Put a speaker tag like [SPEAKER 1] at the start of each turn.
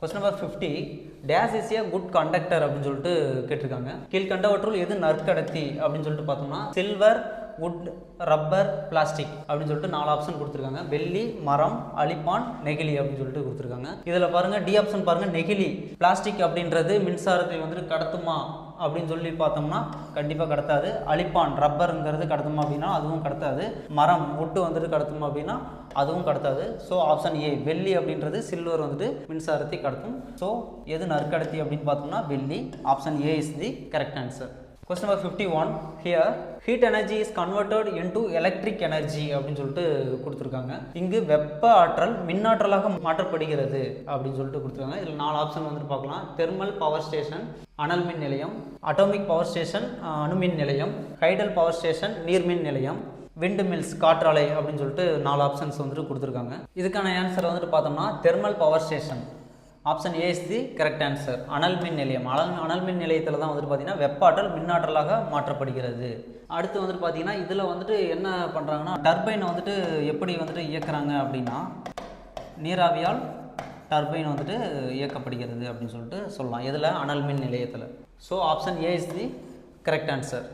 [SPEAKER 1] Question number fifty dash is a good conductor அப்படின்னு சொல்லிட்டு கேட்டிருக்காங்க. கீழ்கண்டவற்றுள் எது நற்கடத்தி அப்படின்னு சொல்லிட்டு பார்த்தோம்னா சில்வர் வுட் ரப்பர் பிளாஸ்டிக் அப்படின்னு சொல்லிட்டு நாலு ஆப்ஷன் கொடுத்துருக்காங்க. வெள்ளி மரம் அலிப்பான் நெகிழி அப்படின்னு சொல்லிட்டு கொடுத்துருக்காங்க. இதில் பாருங்கள் டி ஆப்ஷன் பாருங்க நெகிழி. பிளாஸ்டிக் அப்படின்றது மின்சாரத்தை வந்துட்டு கடத்துமா அப்படின்னு சொல்லி பார்த்தோம்னா கண்டிப்பாக கடத்தாது. அலிப்பான் ரப்பருங்கிறது கடத்துமா அப்படின்னா அதுவும் கடத்தாது. மரம் ஒட்டு வந்துட்டு கடத்துமா அப்படின்னா அதுவும் கடத்தாது. ஸோ ஆப்ஷன் ஏ வெள்ளி அப்படின்றது சில்வர் வந்துட்டு மின்சாரத்தை கடத்தும். ஸோ எது நற்கடத்தி அப்படின்னு பார்த்தோம்னா வெள்ளி. Option A is the correct answer question number fifty one here heat energy is converted into electric energy அப்படின்னு சொல்லிட்டு கொடுத்துருக்காங்க. இங்கு வெப்ப ஆற்றல் மின்னாற்றலாக மாற்றப்படுகிறது அப்படின்னு சொல்லிட்டு கொடுத்துருக்காங்க. இதில் நாலு ஆப்ஷன் வந்துட்டு பார்க்கலாம். தெர்மல் பவர் ஸ்டேஷன் அனல் மின் நிலையம் அட்டோமிக் பவர் ஸ்டேஷன் அணுமின் நிலையம் ஹைடல் பவர் ஸ்டேஷன் நீர்மின் நிலையம் விண்டு மில்ஸ் காற்றாலை அப்படின்னு சொல்லிட்டு நாலு ஆப்ஷன்ஸ் வந்துட்டு கொடுத்துருக்காங்க. இதுக்கான ஆன்சர் வந்துட்டு பார்த்தோம்னா thermal power station option A is the correct answer அனல் மின் நிலையம். அனல் அனல் மின் நிலையத்தில் தான் வந்துட்டு பார்த்தீங்கன்னா வெப்பாற்றல் மின்னாற்றலாக மாற்றப்படுகிறது. அடுத்து வந்துட்டு பார்த்தீங்கன்னா இதில் வந்துட்டு என்ன பண்ணுறாங்கன்னா டர்பைனை வந்துட்டு எப்படி வந்துட்டு இயக்குறாங்க அப்படின்னா நீராவியால் டர்பைன் வந்துட்டு இயக்கப்படுகிறது அப்படின்னு சொல்லிட்டு சொல்லலாம். எதில் அனல் மின் நிலையத்தில். So option A is the correct answer